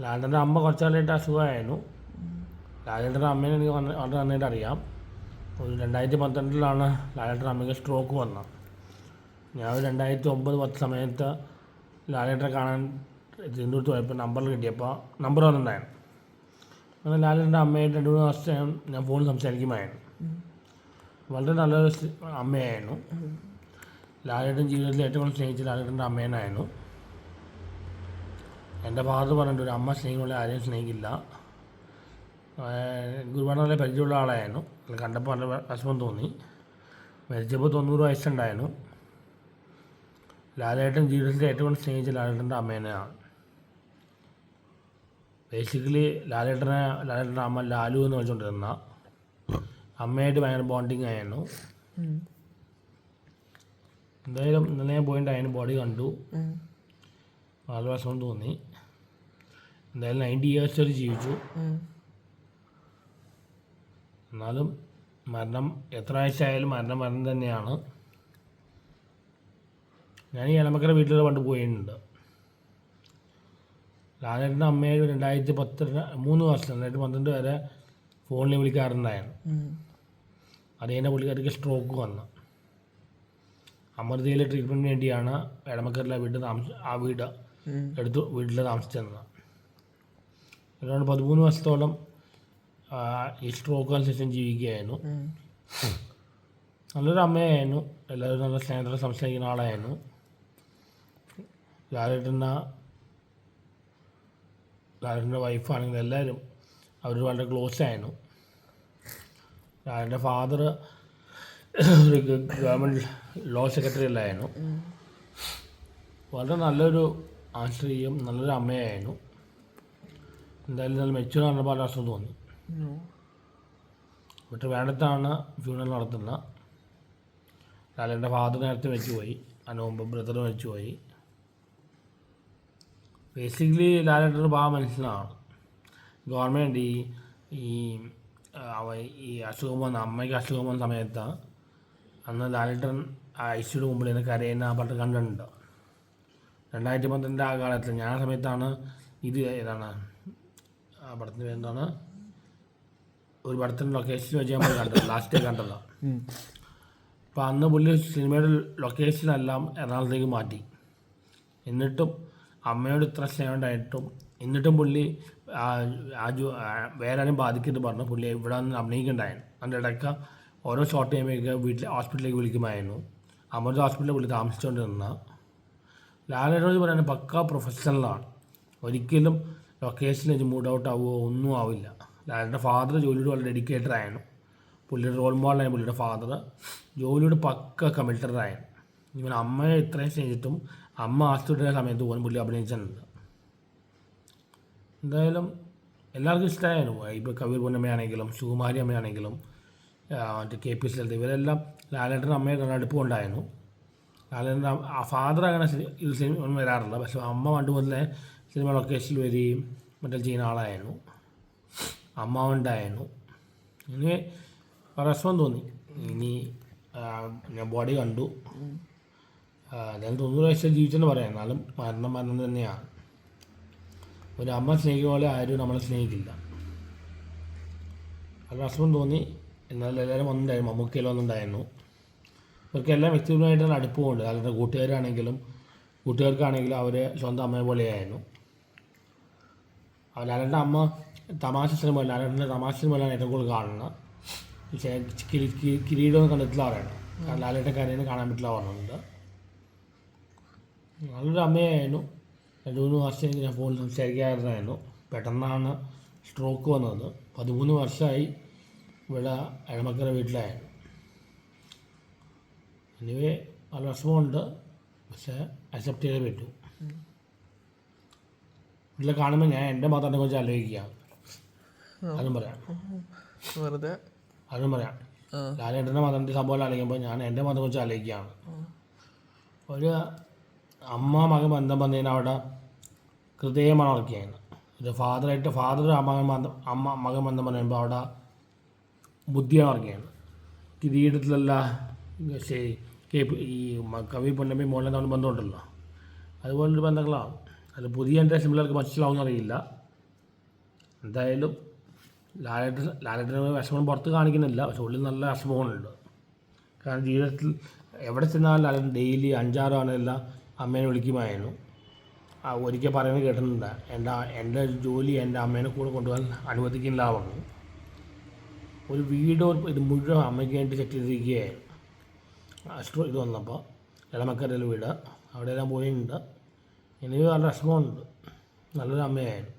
ലാലേട്ടന്റെ അമ്മ കുറച്ചാളായിട്ട് അസുഖമായിരുന്നു. ലാലേട്ടന്റെ അമ്മേനെ എനിക്ക് വളരെ നന്നായിട്ട് അറിയാം. ഒരു രണ്ടായിരത്തി പന്ത്രണ്ടിലാണ് ലാലേട്ടന്റെ അമ്മയ്ക്ക് സ്ട്രോക്ക് വന്നത്. ഞാൻ ഒരു രണ്ടായിരത്തി ഒമ്പത് പത്ത് സമയത്ത് ലാലേട്ടനെ കാണാൻ തിരുവനന്തപുരത്ത് പോയപ്പോൾ നമ്പർ കിട്ടിയപ്പോൾ നമ്പർ വന്നിട്ടുണ്ടായിരുന്നു. അങ്ങനെ ലാലേട്ടന്റെ അമ്മയായിട്ട് രണ്ട് മൂന്ന് ദിവസം ഞാൻ- ഫോണിൽ സംസാരിക്കുമായിരുന്നു. വളരെ നല്ലൊരു അമ്മയായിരുന്നു. ലാലേട്ടൻ ജീവിതത്തിൽ ഏറ്റവും കൂടുതൽ സ്നേഹിച്ച ലാലേട്ടന്റെ അമ്മേനായിരുന്നു എന്റെ ഭാഗത്ത് പറഞ്ഞിട്ട് ഒരു അമ്മ സ്നേഹിക്കുള്ള ആരെയും സ്നേഹിക്കില്ല. നല്ല പരിചയമുള്ള ആളായിരുന്നു. അല്ല കണ്ടപ്പോൾ നല്ല വിഷമം തോന്നി. മരിച്ചപ്പോൾ തൊണ്ണൂറ് വയസ്സുണ്ടായിരുന്നു. ലാലേട്ടൻ ജീവിതത്തിൽ ഏറ്റവും കൂടുതൽ സ്നേഹിച്ച ലാലേട്ടന്റെ അമ്മേനെയാണ് ബേസിക്കലി ലാലേട്ടനെ ലാലേട്ടന്റെ അമ്മ ലാലു എന്ന് വെച്ചുകൊണ്ടിരുന്ന അമ്മയായിട്ട് ഭയങ്കര ബോണ്ടിങ് ആയിരുന്നു. എന്തായാലും ഇന്നലെ പോയിട്ട് അതിന് ബോഡി കണ്ടു. വിഷമം തോന്നി. എന്തായാലും നയന്റി ഇയേഴ്സ് വരെ ജീവിച്ചു. എന്നാലും മരണം എത്ര വയസ്സായാലും മരണം മരണം തന്നെയാണ്. ഞാൻ ഈ എലമക്കര വീട്ടിൽ പണ്ട് പോയിട്ടുണ്ട്. ലാലേട്ടന്റെ അമ്മയെ രണ്ടായിരത്തി പത്ത് മൂന്ന് വർഷം രണ്ടായിരത്തി പന്ത്രണ്ട് വരെ ഫോണിൽ വിളിക്കാറുണ്ടായിരുന്നു. അത് കഴിഞ്ഞ പുള്ളിക്കാർക്ക് സ്ട്രോക്ക് വന്നു. അമൃതയിലെ ട്രീറ്റ്മെന്റിന് വേണ്ടിയാണ് എടമക്കറിലെ വീട്ടിൽ താമസ ആ വീട്. എടുത്തു വീട്ടിൽ താമസിച്ചിരുന്നത് അതുകൊണ്ട് പതിമൂന്ന് വർഷത്തോളം ഈ സ്ട്രോക്ക് ശേഷം ജീവിക്കുകയായിരുന്നു. നല്ലൊരു അമ്മയായിരുന്നു. എല്ലാവരും നല്ല സ്നേഹത്തോടെ സംസാരിക്കുന്ന ആളായിരുന്നു. ലാലേട്ടന്റെ ലാലേട്ടന്റെ വൈഫാണെങ്കിൽ എല്ലാവരും അവർ വളരെ ക്ലോസ് ആയിരുന്നു. ലാലേട്ടന്റെ ഫാദർ ഒരു ഗവൺമെന്റ് ലോ സെക്രട്ടറി അല്ലായിരുന്നു. വളരെ നല്ലൊരു ആശ്രയം നല്ലൊരു അമ്മയായിരുന്നു. എന്തായാലും നല്ല മെച്ചൂർ ആണ് വളരെ രാഷ്ട്രം തോന്നി. എന്നിട്ട് വേണ്ടത്താണ് ഫ്യൂണൽ നടത്തുന്നത് ലാലേന്റെ ഫാദർ നേരത്തെ വെച്ച് പോയി അനോമ്പ് ബ്രദർ വെച്ച് പോയി ബേസിക്കലി ലാലേട്ടന്റെ പാവ മനുഷ്യനാണ്. ഗവൺമെന്റ് ഈ ഈ അവ ഈ അസുഖം വന്ന അമ്മയ്ക്ക് അസുഖം വന്ന സമയത്ത് അന്ന് ലാലേട്ടൻ സിയുടെ മുമ്പിൽ നിന്ന് കരയുന്ന ആ പാട്ട് കണ്ടിട്ടുണ്ട്? രണ്ടായിരത്തി പന്ത്രണ്ട് ആ കാലത്തിൽ ഞാൻ ആ സമയത്താണ് ഇത് ഏതാണ് ആ പടത്തിന് എന്താണ് ഒരു പടത്തിന്റെ ലൊക്കേഷൻ വെച്ച് ഞാൻ കണ്ടത് ലാസ്റ്റ് കണ്ടതാണ് ഉം. അപ്പോൾ അന്ന് പുള്ളി സിനിമയുടെ ലൊക്കേഷനെല്ലാം എറണാകുളത്തേക്ക് മാറ്റി. എന്നിട്ടും അമ്മയോട് ഇത്ര സ്നേഹം ഉണ്ടായിട്ടും എന്നിട്ടും പുള്ളി ആ ആ ജോ വേറെ ആരും ബാധിക്കരുത് പറഞ്ഞു പുള്ളി ഇവിടെ നിന്ന് അഭിനയിക്കണ്ടായിരുന്നു. അതിന്റെ ഇടയ്ക്ക് ഓരോ ഷോർട്ട് ടൈമിലേക്ക് വീട്ടിൽ ഹോസ്പിറ്റലിലേക്ക് വിളിക്കുമായിരുന്നു. അമൃത ഹോസ്പിറ്റലിൽ പുള്ളി താമസിച്ചുകൊണ്ടിരുന്ന ലാലേട്ടോട് പറയുന്നത് പക്ക പ്രൊഫഷണലാണ് ഒരിക്കലും ലൊക്കേഷനിൽ വെച്ച് മൂഡ് ഔട്ട് ആവുകയോ ഒന്നും ആവില്ല. ലാലേട്ടന്റെ ഫാദർ ജോലിയോട് വളരെ ഡെഡിക്കേറ്റഡ് ആയിരുന്നു. പുള്ളിയുടെ റോൾ മോഡലായ പുള്ളിയുടെ ഫാദർ ജോലിയോട് പക്ക കമ്മിറ്റഡ് ആയിരുന്നു. ഇവൻ അമ്മയെ ഇത്രയും സ്നേഹിച്ചിട്ടും അമ്മ ആസ്തിയുടെ സമയത്ത് പോലും പുള്ളി അഭിനയിച്ചിട്ടുണ്ട്. എന്തായാലും എല്ലാവർക്കും ഇഷ്ടമായിരുന്നു. ഇപ്പോൾ കബീർ പൊന്നമ്മയാണെങ്കിലും സുകുമാരി അമ്മയാണെങ്കിലും മറ്റേ കെ പി സ്ഥലത്ത് ഇവരെല്ലാം ലാലേട്ടന്റെ അമ്മയെ അടുപ്പം അടുപ്പമുണ്ടായിരുന്നു ലാലേട്ടന്റെ ഫാദർ അങ്ങനെ സിനിമ വരാറില്ല. പക്ഷെ അമ്മ പണ്ട് മുതലേ സിനിമ ലൊക്കേഷനിൽ വരികയും മറ്റേ ചെയ്യുന്ന ആളായിരുന്നു. അമ്മ ഉണ്ടായിരുന്നു. ഇനി രസം തോന്നി. ഇനി ഞാൻ ബോഡി കണ്ടു. ഞാൻ തൊണ്ണൂറ് വയസ്സിൽ ജീവിച്ചെന്ന് പറയാം. എന്നാലും മരണം മരണം തന്നെയാണ്. ഒരു അമ്മ സ്നേഹിക്കുന്ന പോലെ ആരും നമ്മളെ സ്നേഹിക്കില്ല. അത് രസം തോന്നി. എന്നാലും എല്ലാവരും വന്നിട്ടുണ്ടായിരുന്നു. മമ്മൂക്കയിലും വന്നിട്ടുണ്ടായിരുന്നു. ഇവർക്കെല്ലാം വ്യക്തിപരമായിട്ടുള്ള അടുപ്പമുണ്ട് അവരുടെ കൂട്ടുകാരാണെങ്കിലും കൂട്ടുകാർക്കാണെങ്കിലും അവർ സ്വന്തം അമ്മയെ പോലെയായിരുന്നു. ലാലന്റെ അമ്മ തമാശ സിനിമ ലാലന്റെ തമാശ സിനിമയിലാണ് ഏറ്റവും കൂടുതൽ കാണുന്നത്. പക്ഷേ കിരി- കിരി- കിരീടം കണ്ടിട്ടില്ല പറയണം കാരണം ലാലേട്ടൻ കരയിന് കാണാൻ പറ്റില്ല പറഞ്ഞിട്ടുണ്ട് നല്ലൊരു അമ്മയായിരുന്നു. രണ്ട് മൂന്ന് വർഷം ഞാൻ ഫോണിൽ സംസാരിക്കാറുണ്ടായിരുന്നു. പെട്ടെന്നാണ് സ്ട്രോക്ക് വന്നത്. പതിമൂന്ന് വർഷമായി ഇവിടെ അഴമക്കര വീട്ടിലായിരുന്നു. എനിവേ പല വിഷമമുണ്ട്. പക്ഷേ അക്സെപ്റ്റ് ചെയ്തേ പറ്റൂ. വീട്ടിൽ കാണുമ്പോൾ ഞാൻ എന്റെ മതത്തെ കുറിച്ച് ആലോചിക്കുക. അതും പറയാം. വെറുതെ? അതും പറയാം. ലാലേട്ടന്റെ മതത്തിന്റെ സംഭവം ആലോചിക്കുമ്പോൾ ഞാൻ എന്റെ മതത്തെ കുറിച്ച് ആലോചിക്കുകയാണ്. ഒരു അമ്മ മകൻ ബന്ധം വന്നതിന് അവിടെ ഹൃദയമാണ് ഉറക്കിയാണ് ഒരു ഫാദറായിട്ട് ഫാദർ മകൻ ബന്ധം അമ്മ മകൻ ബന്ധം പറയുമ്പോൾ അവിടെ ബുദ്ധിയാണ് ഉറക്കിയാണ് കിരീടത്തിലല്ല ശരി. കേപ്പ് ഈ കവി പൊന്നമ്മി മോഹൻലാൽ തമ്മിൽ ബന്ധമുണ്ടല്ലോ. അതുപോലൊരു ബന്ധങ്ങളാണ് അത് പുതിയ ജനറേഷൻ പിള്ളേർക്ക് മനസ്സിലാവുമെന്ന് അറിയില്ല. എന്തായാലും ലാലേട്ടൻ ലാലേട്ടന് വിഷമം പുറത്ത് കാണിക്കുന്നില്ല. പക്ഷെ ഉള്ളിൽ നല്ല വിഷമമുണ്ട്. കാരണം ജീവിതത്തിൽ എവിടെ ചെന്നാലും ലാലേട്ടൻ ഡെയിലി അഞ്ചാറോ ആണെല്ലാം അമ്മേനെ വിളിക്കുമായിരുന്നു. ഒരിക്കൽ പറയുന്നത് കേട്ടിട്ടുണ്ട്. എന്റെ എന്റെ ജോലി എന്റെ അമ്മേനെ കൂടെ കൊണ്ടുപോകാൻ അനുവദിക്കില്ല പറഞ്ഞു ഒരു വീട് ഇത് മുഴുവൻ അമ്മയ്ക്ക് വേണ്ടി സെറ്റ് ചെയ്തിരിക്കുകയായിരുന്നു. അഷ്ടം ഇത് വന്നപ്പോൾ ഇടമക്കരയിൽ വീട്. അവിടെയെല്ലാം പോയിട്ടുണ്ട്. എനിക്ക് നല്ല വിഷമമുണ്ട്. നല്ലൊരു അമ്മയായിരുന്നു.